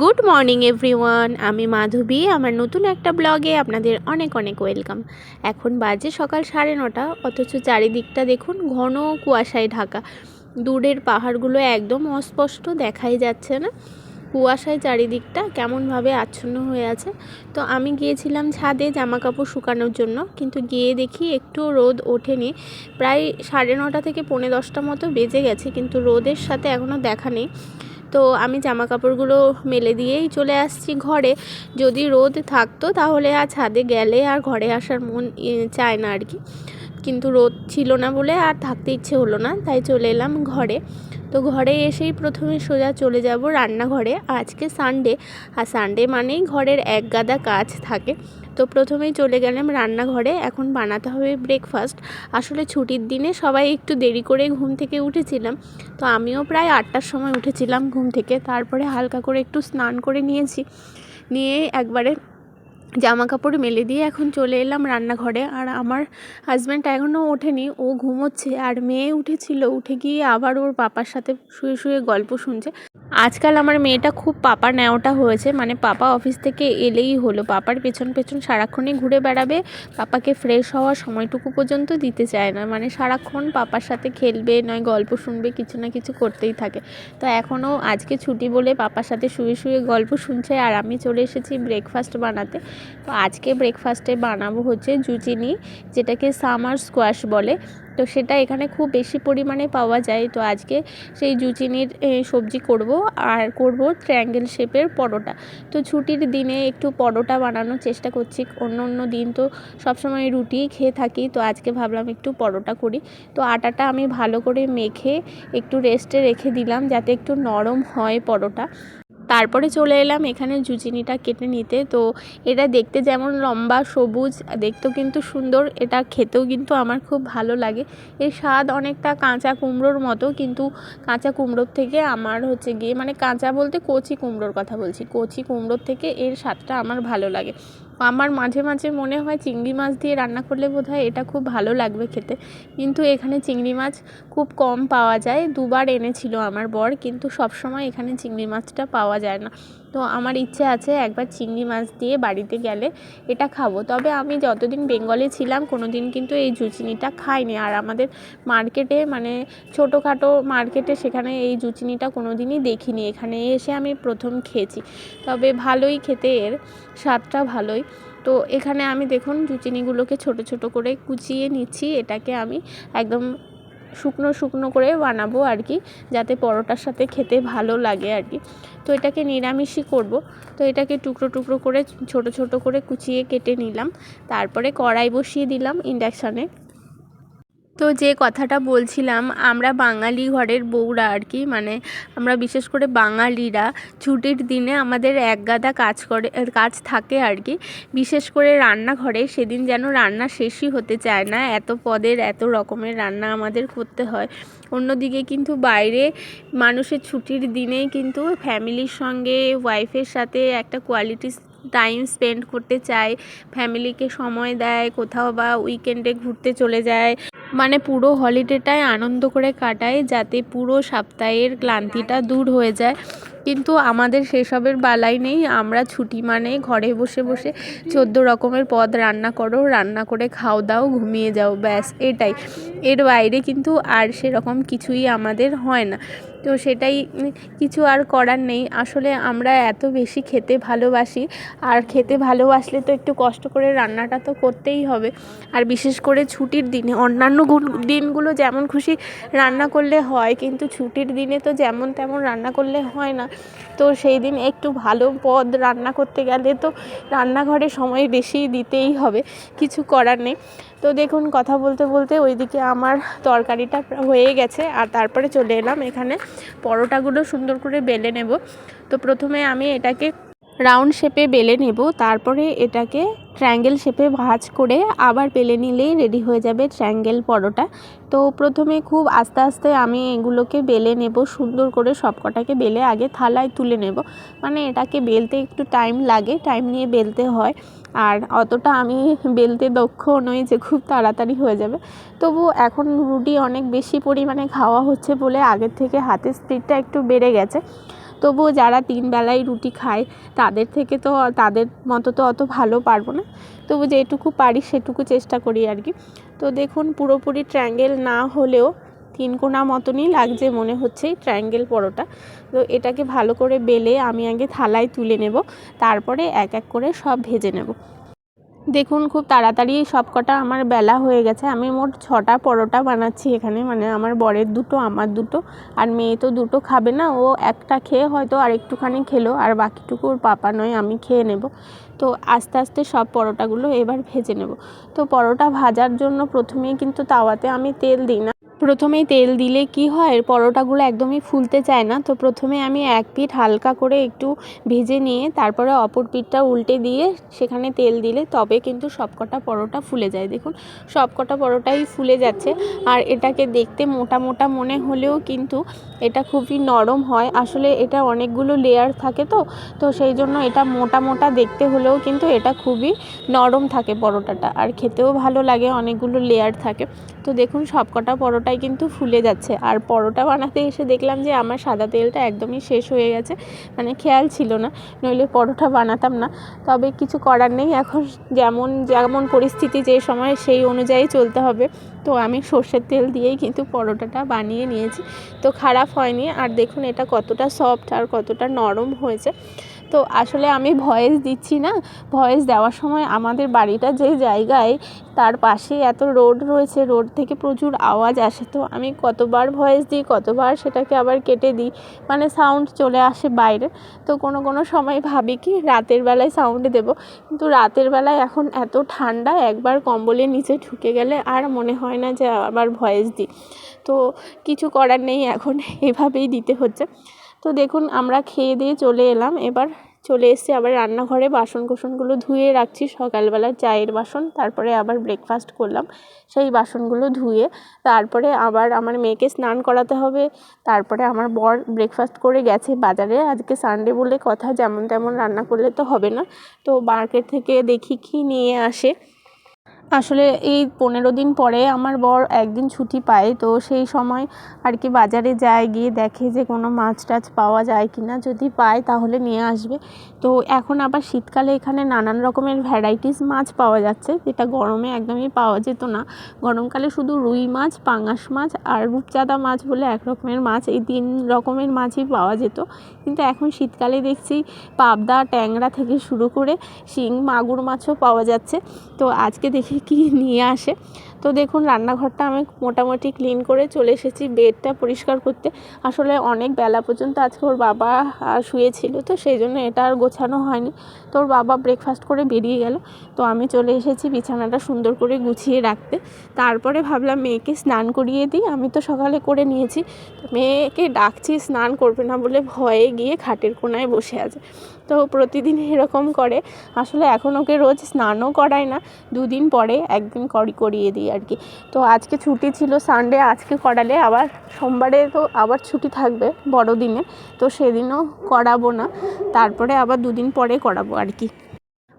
Good morning everyone, আমি মাধবী। আমার নতুন একটা ব্লগে আপনাদের অনেক অনেক ওয়েলকাম। এখন বাজে সকাল সাড়ে নটা, অথচ চারিদিকটা দেখুন ঘন কুয়াশায় ঢাকা। দূরের পাহাড়গুলো একদম অস্পষ্ট, দেখাই যাচ্ছে না। কুয়াশায় চারিদিকটা কেমনভাবে আচ্ছন্ন হয়ে আছে। তো আমি গিয়েছিলাম ছাদে জামা কাপড় শুকানোর জন্য, কিন্তু গিয়ে দেখি একটু রোদ ওঠেনি। প্রায় সাড়ে নটা থেকে পৌনে দশটা মতো বেজে গেছে, কিন্তু রোদের সাথে এখনও দেখা নেই। তো আমি জামা কাপড়গুলো মেলে দিয়েই চলে আসছি ঘরে। যদি রোদ থাকতো তাহলে আর ছাদে গেলে আর ঘরে আসার মন চায় না আর কি। কিন্তু রোদ ছিল না বলে আর থাকতে ইচ্ছে হলো না, তাই চলে এলাম ঘরে। তো ঘরে এসেই প্রথমে সোজা চলে যাব রান্নাঘরে। আজকে সানডে আর সানডে মানেই ঘরের এক গাদা কাজ থাকে। তো প্রথমেই চলে গেলাম রান্নাঘরে। এখন বানাতে হবে ব্রেকফাস্ট আসলে ছুটির দিনে সবাই একটু দেরি করে ঘুম থেকে উঠেছিলাম। তো আমিও প্রায় আটটার সময় উঠেছিলাম ঘুম থেকে। তারপরে হালকা করে একটু স্নান করে নিয়েছি। নিয়ে একবারে জামা কাপড় মেলে দিয়ে এখন চলে এলাম রান্নাঘরে। আর আমার হাজব্যান্ড এখনও ওঠেনি, ও ঘুমোচ্ছে আর মেয়ে উঠেছিল, উঠে গিয়ে আবার ওর পাপার সাথে শুয়ে শুয়ে গল্প শুনছে। আজকাল আমার মেয়েটা খুব পাপা নেওয়াটা হয়েছে মানে পাপা অফিস থেকে এলেই হলো। পাপার পেছন পেছন সারাক্ষণই ঘুরে বেড়াবে, পাপাকে ফ্রেশ হওয়ার সময়টুকু পর্যন্ত দিতে চায় না। মানে সারাক্ষণ পাপার সাথে খেলবে, নয় গল্প শুনবে, কিছু না কিছু করতেই থাকে। তো এখনও আজকে ছুটি বলে পাপার সাথে শুয়ে শুয়ে গল্প শুনছে আর আমি চলে এসেছি ব্রেকফাস্ট বানাতে। তো আজকে ব্রেকফাস্টে বানাবো হচ্ছে জুচিনি যেটাকে সামার স্কোয়াশ বলে। তো সেটা এখানে খুব বেশি পরিমাণে পাওয়া যায়। তো আজকে সেই জুচিনির সবজি করব আর করব ট্রায়াঙ্গেল শেপের পরোটা। তো ছুটির দিনে একটু পরোটা বানানোর চেষ্টা করছি। অন্য অন্য দিন তো সবসময় রুটিই খেয়ে থাকি। তো আজকে ভাবলাম একটু পরোটা করি। তো আটাটা আমি ভালো করে মেখে একটু রেস্টে রেখে দিলাম, যাতে একটু নরম হয় পরোটা। তারপরে চলে এলাম এখানে জুচিনিটা কেটে নিতে। তো এটা দেখতে যেমন লম্বা, সবুজ, দেখতেও কিন্তু সুন্দর। এটা খেতেও কিন্তু আমার খুব ভালো লাগে। এর স্বাদ অনেকটা কাঁচা কুমড়োর মতো, কিন্তু কাঁচা কুমড়োর থেকে আমার হচ্ছে গিয়ে মানে কাঁচা বলতে কচি কুমড়োর কথা বলছি। কচি কুমড়োর থেকে এর স্বাদটা আমার ভালো লাগে। আমার মাঝে মাঝে মনে হয় চিংড়ি মাছ দিয়ে রান্না করলে বোধ হয় এটা খুব ভালো লাগবে খেতে। কিন্তু এখানে চিংড়ি মাছ খুব কম পাওয়া যায়। দুবার এনেছিল আমার বর, কিন্তু সবসময় এখানে চিংড়ি মাছটা পাওয়া যায় না। তো আমার ইচ্ছে আছে একবার চিংড়ি মাছ দিয়ে বাড়িতে গেলে এটা খাব। তবে আমি যতদিন বেঙ্গলে ছিলাম কোনো দিন কিন্তু এই জুচিনিটা খাইনি। আর আমাদের মার্কেটে মানে ছোটোখাটো মার্কেটে সেখানে এই জুচিনিটা কোনো দিনই দেখিনি। এখানে এসে আমি প্রথম খেয়েছি। তবে ভালোই খেতে এর, স্বাদটা ভালোই। তো এখানে আমি দেখুন, জুচিনিগুলোকে ছোট ছোট করে কুচিয়ে নিচ্ছি। এটাকে আমি একদম শুকনো শুকনো করে বানাবো আর কি, যাতে পরোটার সাথে খেতে ভালো লাগে আর কি। তো এটাকে নিরামিষই করব। তো এটাকে টুকরো টুকরো করে ছোট ছোট করে কুচিয়ে কেটে নিলাম। তারপরে কড়াই বসিয়ে দিলাম ইন্ডাকশানে। তো যে কথাটা বলছিলাম, আমরা বাঙালি ঘরের বউরা আর কি মানে আমরা বিশেষ করে বাঙালিরা ছুটির দিনে আমাদের একগাদা কাজ করে কাজ থাকে আর কি। বিশেষ করে রান্নাঘরে সেদিন যেন রান্না শেষই হতে চায় না, এত পদের, এত রকমের রান্না আমাদের করতে হয়। অন্যদিকে কিন্তু বাইরে মানুষের ছুটির দিনেই কিন্তু ফ্যামিলির সঙ্গে ওয়াইফের সাথে একটা কোয়ালিটি টাইম স্পেন্ড করতে চায় ফ্যামিলিকে সময় দেয়, কোথাও বা উইকেন্ডে ঘুরতে চলে যায়। মানে পুরো হলিডেটাই আনন্দ করে কাটায় যাতে পুরো সপ্তাহের ক্লান্তিটা দূর হয়ে যায়। কিন্তু আমাদের সেসবের বালাই নেই, আমরা ছুটি মানে ঘরে বসে বসে চোদ্দ রকমের পদ রান্না করো, রান্না করে খাও দাও, ঘুমিয়ে যাও, ব্যাস, এটাই। এর বাইরে কিন্তু আর সেরকম কিছুই আমাদের হয় না। তো সেটাই কিছু আর করার নেই। আসলে আমরা এত বেশি খেতে ভালোবাসি। আর খেতে ভালোবাসলে তো একটু কষ্ট করে রান্নাটা তো করতেই হবে। আর বিশেষ করে ছুটির দিনে, অন্যান্য দিনগুলো যেমন খুশি রান্না করলে হয়, কিন্তু ছুটির দিনে তো যেমন তেমন রান্না করলে হয় না। তো সেই দিন একটু ভালো পদ রান্না করতে গেলে তো রান্নাঘরে সময় বেশি দিতেই হবে। কিছু করার নেই। তো দেখুন, কথা বলতে বলতে ওইদিকে আমার তরকারিটা হয়ে গেছে আর তারপরে চলে এলাম এখানে। পরোটাগুলো সুন্দর করে বেলে নেব। তো প্রথমে আমি এটাকে রাউন্ড শেপে বেলে নেব। তারপরে এটাকে ট্রায়াঙ্গেল শেপে ভাঁজ করে আবার বেলে নিলেই রেডি হয়ে যাবে ট্রায়াঙ্গেল পরোটা। তো প্রথমে খুব আস্তে আস্তে আমি এগুলোকে বেলে নেব, সুন্দর করে সবকটাকে বেলে আগে থালায় তুলে নেব। মানে এটাকে বেলতে একটু টাইম লাগে টাইম নিয়ে বেলতে হয়। আর অতটা আমি বেলতে দক্ষ নই যে খুব তাড়াতাড়ি হয়ে যাবে। তবু এখন রুটি অনেক বেশি পরিমাণে খাওয়া হচ্ছে বলে আগের থেকে হাতের স্পিডটা একটু বেড়ে গেছে। তবুও যারা তিন বেলায় রুটি খায়, তাদের থেকে তো, তাদের মতো তো অত ভালো পারব না। তবু যেটুকু পারি সেটুকু চেষ্টা করি আর কি। তো দেখুন, পুরোপুরি ট্রায়াঙ্গেল না হলেও তিন কোনা মতনই লাগছে মনে হচ্ছে ট্রায়াঙ্গেল পরোটা। তো এটাকে ভালো করে বেলে আমি আগে থালায় তুলে নেব, তারপরে এক এক করে সব ভেজে নেব। দেখুন, খুব তাড়াতাড়ি সব কটা আমার বেলা হয়ে গেছে। আমি মোট ছটা পরোটা বানাচ্ছি এখানে মানে আমার বরের দুটো, আমার দুটো, আর মেয়ে তো দুটো খাবে না। ও একটা খেয়ে হয়তো আর একটুখানি খেলো, আর বাকিটুকু ওর পাপা নয়, আমি খেয়ে নেব। তো আস্তে আস্তে সব পরোটাগুলো এবার ভেজে নেব। তো পরোটা ভাজার জন্য প্রথমেই কিন্তু তাওয়াতে আমি তেল দিই না। প্রথমেই তেল দিলে কি হয়? পরোটাগুলো একদমই ফুলতে চায় না। তো প্রথমে আমি এক পিঠ হালকা করে একটু ভেজে নিয়ে তারপরে অপর পিঠটা উল্টে দিয়ে সেখানে তেল দিলে তবে কিন্তু সবকটা পরোটা ফুলে যায়। দেখুন, সবকটা পরোটাই ফুলে যাচ্ছে। আর এটাকে দেখতে মোটা মোটা মনে হলেও কিন্তু এটা খুবই নরম হয়। আসলে এটা অনেকগুলো লেয়ার থাকে তো তো সেই জন্য এটা মোটা মোটা দেখতে হলেও কিন্তু এটা খুবই নরম থাকে পরোটাটা। আর খেতেও ভালো লাগে, অনেকগুলো লেয়ার থাকে। তো দেখুন, সবকটা পরোটাই কিন্তু ফুলে যাচ্ছে। আর পরোটা বানাতে এসে দেখলাম যে আমার সাদা তেলটা একদমই শেষ হয়ে গেছে। মানে খেয়াল ছিল না, নইলে পরোটা বানাতাম না। তবে কিছু করার নেই, এখন যেমন যেমন পরিস্থিতি যে সময়, সেই অনুযায়ী চলতে হবে। তো আমি সর্ষের তেল দিয়েই কিন্তু পরোটাটা বানিয়ে নিয়েছি। তো খারাপ হয়নি, আর দেখুন এটা কতটা সফট আর কতটা নরম হয়েছে। তো আসলে আমি ভয়েস দিচ্ছি না। ভয়েস দেওয়ার সময় আমাদের বাড়িটা যে জায়গায় তার পাশে এত রোড রয়েছে, রোড থেকে প্রচুর আওয়াজ আসে। তো আমি কতবার ভয়েস দিই, কতবার সেটাকে আবার কেটে দিই মানে সাউন্ড চলে আসে বাইরে। তো কোনো কোনো সময় ভাবি কি রাতের বেলায় সাউন্ড দেবো। কিন্তু রাতের বেলায় এখন এত ঠান্ডা, একবার কম্বলের নিচে ঢুকে গেলে আর মনে হয় না যে আবার ভয়েস দিই। তো কিছু করার নেই, এখন এভাবেই দিতে হচ্ছে। তো দেখুন, আমরা খেয়ে দিয়ে চলে এলাম। এবার চলে এসেছি আবার রান্নাঘরে। বাসন কোসনগুলো ধুয়ে রাখছি। সকালবেলা চায়ের বাসন, তারপরে আবার ব্রেকফাস্ট করলাম সেই বাসনগুলো ধুয়ে। তারপরে আবার আমার মেয়েকে স্নান করাতে হবে। তারপরে আমার বর ব্রেকফাস্ট করে গেছে বাজারে। আজকে সানডে বলে কথা, যেমন তেমন রান্না করলে তো হবে না। তো মার্কেট থেকে দেখি কী নিয়ে আসে। আসলে এই পনেরো দিন পরে আমার বর একদিন ছুটি পায়, তো সেই সময় আর কি বাজারে যায়, গিয়ে দেখে যে কোনো মাছ টাছ পাওয়া যায় কি না যদি পায় তাহলে নিয়ে আসবে। তো এখন আবার শীতকালে এখানে নানান রকমের ভ্যারাইটিস মাছ পাওয়া যাচ্ছে, যেটা গরমে একদমই পাওয়া যেত না। গরমকালে শুধু রুই মাছ পাঙাশ মাছ আর রূপচাঁদা মাছ বলে এক রকমের মাছ, এই তিন রকমের মাছই পাওয়া যেত। কিন্তু এখন শীতকালে দেখছি পাবদা, ট্যাংরা থেকে শুরু করে শিং, মাগুর মাছও পাওয়া যাচ্ছে। তো আজকে দেখি কী নিয়ে আসে। তো দেখুন, রান্নাঘরটা আমি মোটামুটি ক্লিন করে চলে এসেছি। বেডটা পরিষ্কার করতে আসলে অনেক বেলা পর্যন্ত আজকে ওর বাবা শুয়েছিল, তো সেই জন্য এটা আর গোছানো হয়নি। তো ওর বাবা ব্রেকফাস্ট করে বেরিয়ে গেল। তো আমি চলে এসেছি বিছানাটা সুন্দর করে গুছিয়ে রাখতে। তারপরে ভাবলাম মেয়েকে স্নান করিয়ে দিই। আমি তো সকালে করে নিয়েছি। মেয়েকে ডাকছি, স্নান করবে না বলে ভয়ে গিয়ে খাটের কোনায় বসে আছে। তো প্রতিদিন এরকম করে। আসলে এখন ওকে রোজ স্নানও করায় না, দুদিন পরে একদিন করি, করিয়ে দিই আর কি। তো আজকে ছুটি ছিল সানডে আজকে করালে আবার সোমবারে তো আবার ছুটি থাকবে বড়দিনে, তো সেদিনও করাবো না। তারপরে আবার দুদিন পরে করাবো আর কি।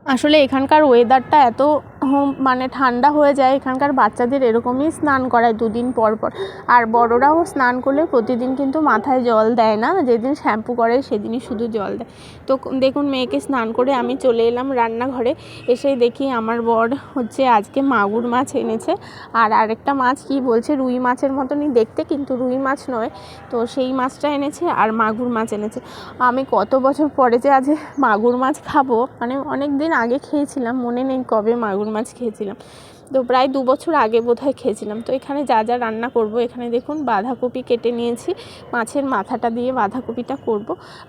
আসলে এখানকার ওয়েদারটা এত মানে ঠান্ডা হয়ে যায়, এখানকার বাচ্চাদের এরকমই স্নান করায় দুদিন পর পর। আর বড়রাও স্নান করলে প্রতিদিন কিন্তু মাথায় জল দেয় না, যেদিন শ্যাম্পু করে সেদিনই শুধু জল দেয়। তো দেখুন, মেয়েকে স্নান করে আমি চলে এলাম রান্নাঘরে, এসেই দেখি আমার বর হচ্ছে আজকে মাগুর মাছ এনেছে। আর আরেকটা মাছ কি বলছে, রুই মাছের মতনই দেখতে, কিন্তু রুই মাছ নয়। তো সেই মাছটা এনেছে আর মাগুর মাছ এনেছে। আমি কত বছর পরে যে আজ মাগুর মাছ খাব মানে অনেক দিন আগে খেয়েছিলাম, মনে নেই কবে মাগুর মাছ খেয়েছিলাম। তো প্রায় দু বছর আগে বোধহয় খেয়েছিলাম। তো এখানে যা যা রান্না করব, এখানে দেখুন বাঁধাকপি কেটে নিয়েছি। মাছের মাথাটা দিয়ে বাঁধাকপিটা করব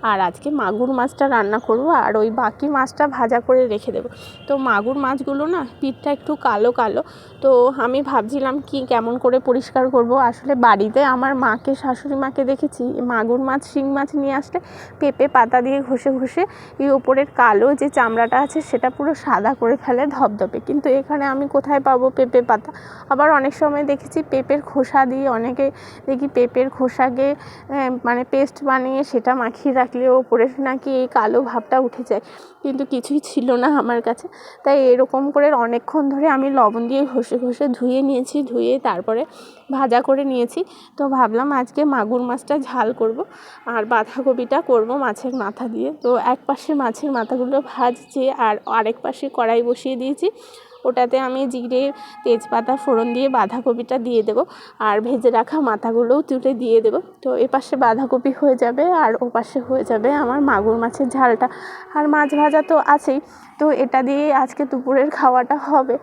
আর আজকে মাগুর মাছটা রান্না করব আর ওই বাকি মাছটা ভাজা করে রেখে দেবো। তো মাগুর মাছগুলো না পিঠটা একটু কালো কালো। তো আমি ভাবছিলাম কি কেমন করে পরিষ্কার করব। আসলে বাড়িতে আমার মাকে, শাশুড়ি মাকে দেখেছি, মাগুর মাছ, শিং মাছ নিয়ে আসলে পেঁপে পাতা দিয়ে ঘষে ঘষে এই ওপরের কালো যে চামড়াটা আছে সেটা পুরো সাদা করে ফেলে ধপধপে। কিন্তু এখানে আমি কোথায় পাবো পেঁপে পাতা। আবার অনেক সময় দেখেছি পেঁপের খোসা দিয়ে অনেকে দেখি পেঁপের খোসাকে মানে পেস্ট বানিয়ে সেটা মাখিয়ে রাখলে ওপরে নাকি এই কালো ভাবটা উঠে যায়। কিন্তু কিছুই ছিল না আমার কাছে। তাই এরকম করে অনেকক্ষণ ধরে আমি লবণ দিয়ে ঘষে ঘষে ধুয়ে নিয়েছি, ধুয়ে তারপরে ভাজা করে নিয়েছি। তো ভাবলাম আজকে মাগুর মাছটা ঝাল করব আর বাঁধাকপিটা করব মাছের মাথা দিয়ে। তো এক পাশে মাছের মাথাগুলো ভাজছি আর আরেক পাশে কড়াই বসিয়ে দিয়েছি। ওটাতে আমি জিরে, তেজপাতা, ফোড়ন দিয়ে বাঁধাকপিটা দিয়ে দেবো। আর ভেজে রাখা মাথাগুলোও তুলে দিয়ে দেবো। তো এপাশে বাঁধাকপি হয়ে যাবে আর ওপাশে হয়ে যাবে আমার মাগুর মাছের ঝালটা। আর মাছ ভাজা তো আছেই। তো এটা দিয়ে আজকে দুপুরের খাওয়াটা হবে।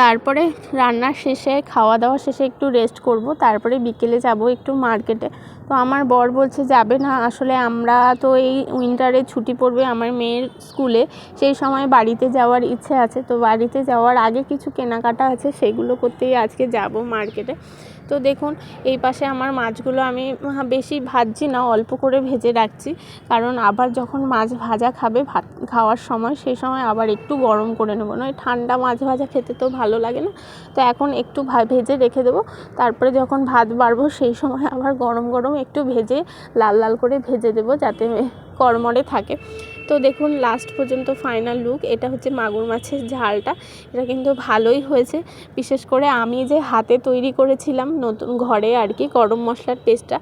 তারপরে রান্নার শেষে খাওয়া দাওয়া শেষে একটু রেস্ট করব। তারপরে বিকেলে যাব একটু মার্কেটে তো আমার বর বলছে, যাবে না, আসলে আমরা তো এই উইন্টারে ছুটি পড়বে আমার মেয়ের স্কুলে সেই সময় বাড়িতে যাওয়ার ইচ্ছে আছে। তো বাড়িতে যাওয়ার আগে কিছু কেনাকাটা আছে, সেগুলো করতেই আজকে যাব মার্কেটে তো দেখুন, এই পাশে আমার মাছগুলো আমি বেশি ভাজছি না, অল্প করে ভেজে রাখছি। কারণ আবার যখন মাছ ভাজা খাবে ভাত খাওয়ার সময় সেই সময় আবার একটু গরম করে নেব। নয়, ঠান্ডা মাছ ভাজা খেতে তো ভালো লাগে না। তো এখন একটু ভেজে রেখে দেবো। তারপরে যখন ভাত বাড়বো, সেই সময় আবার গরম গরম একটু ভেজে, লাল লাল করে ভেজে দেবো, যাতে কড়মড়ে থাকে। তো দেখুন লাস্ট পর্যন্ত ফাইনাল লুক এটা হচ্ছে মাগুর মাছের ঝালটা। এটা কিন্তু ভালোই হয়েছে। বিশেষ করে আমি যে হাতে তৈরি করেছিলাম নতুন ঘরে আর কি, গরম মশলার পেস্টটা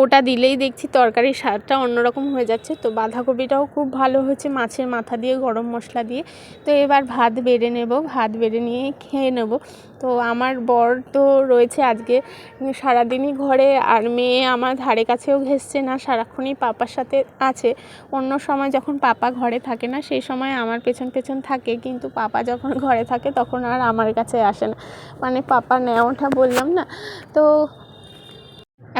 ওটা দিলেই দেখছি তরকারির স্বাদটা অন্যরকম হয়ে যাচ্ছে। তো বাঁধাকপিটাও খুব ভালো হয়েছে মাছের মাথা দিয়ে, গরম মশলা দিয়ে। তো এবার ভাত বেড়ে নেব, ভাত বেড়ে নিয়ে খেয়ে নেব। তো আমার বর তো রয়েছে আজকে সারাদিনই ঘরে আর মেয়ে আমার ধারে কাছেও ঘেসছে না, সারাক্ষণই পাপার সাথে আছে। অন্য সময় যখন পাপা ঘরে থাকে না, সেই সময় আমার পেছন পেছন থাকে। কিন্তু পাপা যখন ঘরে থাকে, তখন আর আমার কাছে আসে না। মানে পাপা নেওয়াটা বললাম না। তো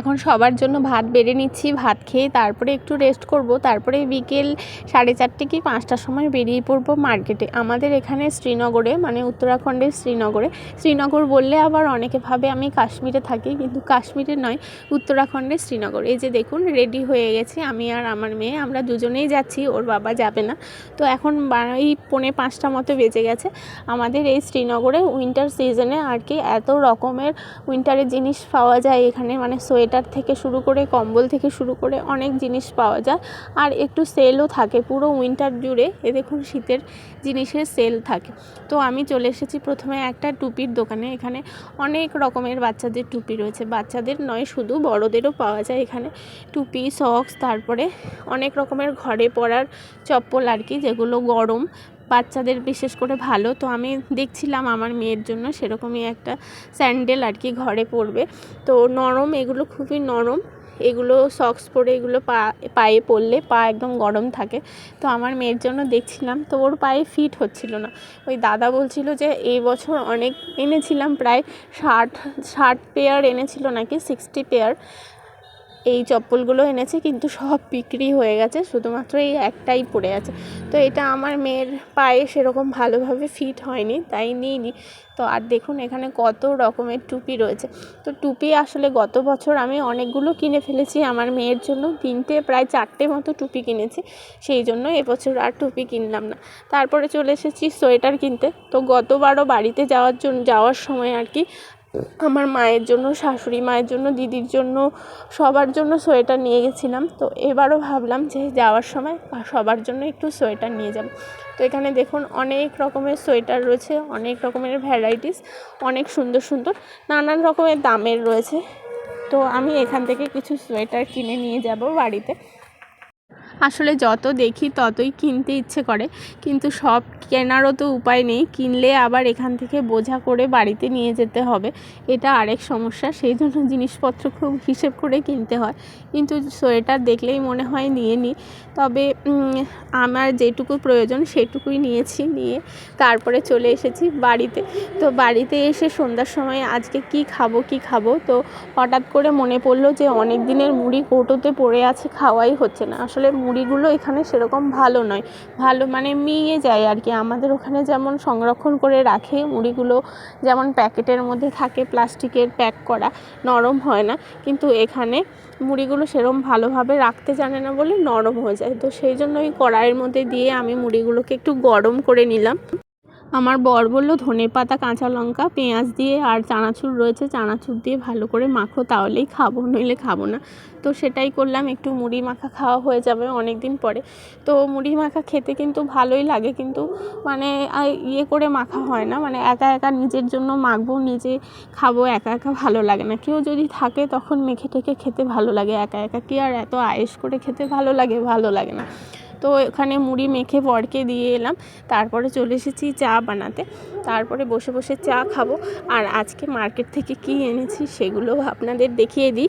এখন সবার জন্য ভাত বেড়ে নিচ্ছি, ভাত খেয়ে তারপরে একটু রেস্ট করব। তারপরে বিকেল সাড়ে চারটে কি পাঁচটার সময় বেরিয়ে পড়ব মার্কেটে আমাদের এখানে শ্রীনগরে মানে উত্তরাখণ্ডের শ্রীনগরে। শ্রীনগর বললে আবার অনেকে ভাবে আমি কাশ্মীরে থাকি, কিন্তু কাশ্মীরে নয়, উত্তরাখণ্ডের শ্রীনগর। এই যে দেখুন রেডি হয়ে গেছে আমি আর আমার মেয়ে, আমরা দুজনেই যাচ্ছি, ওর বাবা যাবে না। তো এখন এই পৌনে পাঁচটা মতো বেজে গেছে। আমাদের এই শ্রীনগরে উইন্টার সিজনে আর কি এত রকমের উইন্টারের জিনিস পাওয়া যায় এখানে মানে সোয়েটার থেকে শুরু করে, কম্বল থেকে শুরু করে অনেক জিনিস পাওয়া যায়। আর একটু সেলও থাকে, পুরো উইন্টার জুড়ে এ দেখুন শীতের জিনিসের সেল থাকে। তো আমি চলে এসেছি প্রথমে একটা টুপির দোকানে, এখানে অনেক রকমের বাচ্চাদের টুপি রয়েছে। বাচ্চাদের নয়, শুধু বড়দেরও পাওয়া যায় এখানে। টুপি সক্স তারপরে অনেক রকমের ঘরে পরার চপ্পল আর কি, যেগুলো গরম বাচ্চাদের বিশেষ করে ভালো। তো আমি দেখছিলাম আমার মেয়ের জন্য সেরকমই একটা স্যান্ডেল আর কি ঘরে পরবে। তো নরম, এগুলো খুবই নরম। এগুলো সক্স পরে এগুলো পা, পায়ে পরলে পা একদম গরম থাকে। তো আমার মেয়ের জন্য দেখছিলাম, তো ওর পায়ে ফিট হচ্ছিল না। ওই দাদা বলছিল যে, এই বছর অনেক এনেছিলাম, প্রায় ষাট ষাট পেয়ার এনেছিল নাকি সিক্সটি পেয়ার এই চপ্পলগুলো এনেছে, কিন্তু সব বিক্রি হয়ে গেছে, শুধুমাত্র এই একটাই পড়ে আছে। তো এটা আমার মেয়ের পায়ে সেরকম ভালোভাবে ফিট হয়নি, তাই নিইনি। তো আর দেখুন, এখানে কত রকমের টুপি রয়েছে। তো টুপি আসলে গত বছর আমি অনেকগুলো কিনে ফেলেছি আমার মেয়ের জন্য। তিনটে, প্রায় চারটে মতো টুপি কিনেছি, সেই জন্য এবছর আর টুপি কিনলাম না। তারপরে চলে এসেছি সোয়েটার কিনতে। তো গতবারও বাড়িতে যাওয়ার জন্য, যাওয়ার সময় আর কি আমার মায়ের জন্য, শাশুড়ি মায়ের জন্য, দিদির জন্য, সবার জন্য সোয়েটার নিয়ে গেছিলাম। তো এবারও ভাবলাম যে যাওয়ার সময় সবার জন্য একটু সোয়েটার নিয়ে যাব। তো এখানে দেখুন অনেক রকমের সোয়েটার রয়েছে, অনেক রকমের ভ্যারাইটিস, অনেক সুন্দর সুন্দর, নানান রকমের দামের রয়েছে। তো আমি এখান থেকে কিছু সোয়েটার কিনে নিয়ে যাব বাড়িতে। আসলে যত দেখি ততই কিনতে ইচ্ছে করে। কিন্তু সব কেনারও তো উপায় নেই। কিনলে আবার এখান থেকে বোঝা করে বাড়িতে নিয়ে যেতে হবে। এটা আরেক সমস্যা। সেই জন্য জিনিসপত্র খুব হিসেব করে কিনতে হয়। কিন্তু সোয়েটার দেখলেই মনে হয় নিয়ে নিই তবে আমার যেটুকু প্রয়োজন সেটুকুই নিয়েছি, নিয়ে তারপরে চলে এসেছি বাড়িতে। তো বাড়িতে এসে সন্ধ্যার সময় আজকে কি খাব কি খাব? তো হঠাৎ করে মনে পড়ল যে অনেক দিনের মুড়ি কৌটোতে পড়ে আছে, খাওয়াই হচ্ছে না। আসলে মুড়িগুলো এখানে সেরকম ভালো নয়। ভালো মানে মিয়ে যায় আর কি আমাদের ওখানে যেমন সংরক্ষণ করে রাখে মুড়িগুলো, যেমন প্যাকেটের মধ্যে থাকে প্লাস্টিকের প্যাক করা, নরম হয় না। কিন্তু এখানে মুড়িগুলো সেরকম ভালোভাবে রাখতে জানে না বলে নরম হয়ে যায়। তো সেই জন্য ওই কড়াইয়ের মধ্যে দিয়ে আমি মুড়িগুলোকে একটু গরম করে নিলাম। আমার বর বলল ধনে পাতা, কাঁচা লঙ্কা, পেঁয়াজ দিয়ে আর চানাচুর রয়েছে, চানাচুর দিয়ে ভালো করে মাখো, তাহলেই খাব, নইলে খাব না। তো সেটাই করলাম, একটু মুড়ি মাখা খাওয়া হয়ে যাবে অনেক দিন পরে। তো মুড়ি মাখা খেতে কিন্তু ভালোই লাগে, কিন্তু মানে ইয়ে করে মাখা হয় না। মানে একা একা নিজের জন্য মাখবো, নিজে খাব, একা একা ভালো লাগে না। কেউ যদি থাকে, তখন মেখে টেখে খেতে ভালো লাগে। একা একা কি আর এত আয়েস করে খেতে ভালো লাগে? ভালো লাগে না। তো এখানে মুড়ি মেখে বরকে দিয়ে এলাম। তারপরে চলে এসেছি চা বানাতে। তারপরে বসে বসে চা খাব। আর আজকে মার্কেট থেকে কি এনেছি সেগুলো আপনাদের দেখিয়ে দিই।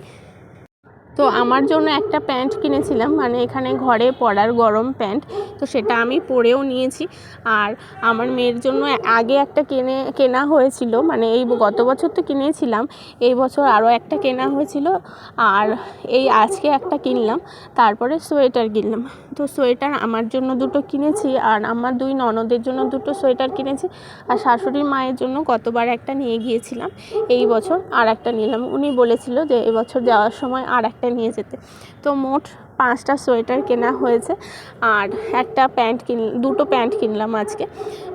তো আমার জন্য একটা প্যান্ট কিনেছিলাম মানে এখানে ঘরে পরার গরম প্যান্ট, তো সেটা আমি পরেও নিয়েছি। আর আমার মেয়ের জন্য আগে একটা কিনে, কেনা হয়েছিল মানে এই গত বছর তো কিনেছিলাম, এই বছর আরও একটা কেনা হয়েছিল। আর এই আজকে একটা কিনলাম, তারপরে সোয়েটার কিনলাম। তো সোয়েটার আমার জন্য দুটো কিনেছি, আর আমার দুই ননদের জন্য দুটো সোয়েটার কিনেছি। আর শাশুড়ি মায়ের জন্য গতবার একটা নিয়ে গিয়েছিলাম, এই বছর আর একটা নিলাম। উনি বলেছিল যে এবছর যাওয়ার সময় আর একটা নিয়ে যেতে। তো মোট পাঁচটা সোয়েটার কেনা হয়েছে আর একটা প্যান্ট কিন, দুটো প্যান্ট কিনলাম আজকে।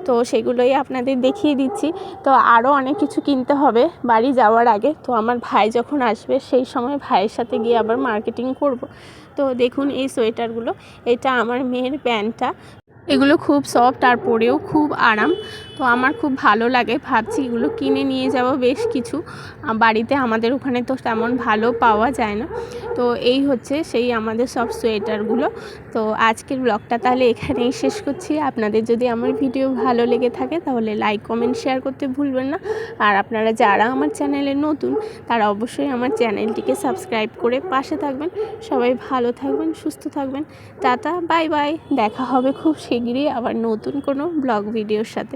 তো সেগুলোই আপনাদের দেখিয়ে দিচ্ছি। তো আরও অনেক কিছু কিনতে হবে বাড়ি যাওয়ার আগে। তো আমার ভাই যখন আসবে, সেই সময় ভাইয়ের সাথে গিয়ে আবার মার্কেটিং করব। তো দেখুন এই সোয়েটারগুলো। এটা আমার মেয়ের প্যান্টটা। এগুলো খুব সফট আর পরেও খুব আরাম। তো আমার খুব ভালো লাগে। ভাবছি এগুলো কিনে নিয়ে যাব বেশ কিছু। বাড়িতে আমাদের ওখানে তো তেমন ভালো পাওয়া যায় না। তো এই হচ্ছে সেই আমাদের সব সোয়েটারগুলো। তো আজকের ব্লগটা তাহলে এখানেই শেষ করছি। আপনাদের যদি আমার ভিডিও ভালো লেগে থাকে তাহলে লাইক, কমেন্ট, শেয়ার করতে ভুলবেন না। আর আপনারা যারা আমার চ্যানেলে নতুন, তারা অবশ্যই আমার চ্যানেলটিকে সাবস্ক্রাইব করে পাশে থাকবেন। সবাই ভালো থাকবেন, সুস্থ থাকবেন। Tata, bye bye. দেখা হবে খুব শিগগিরই আবার নতুন কোনো ব্লগ ভিডিওর সাথে।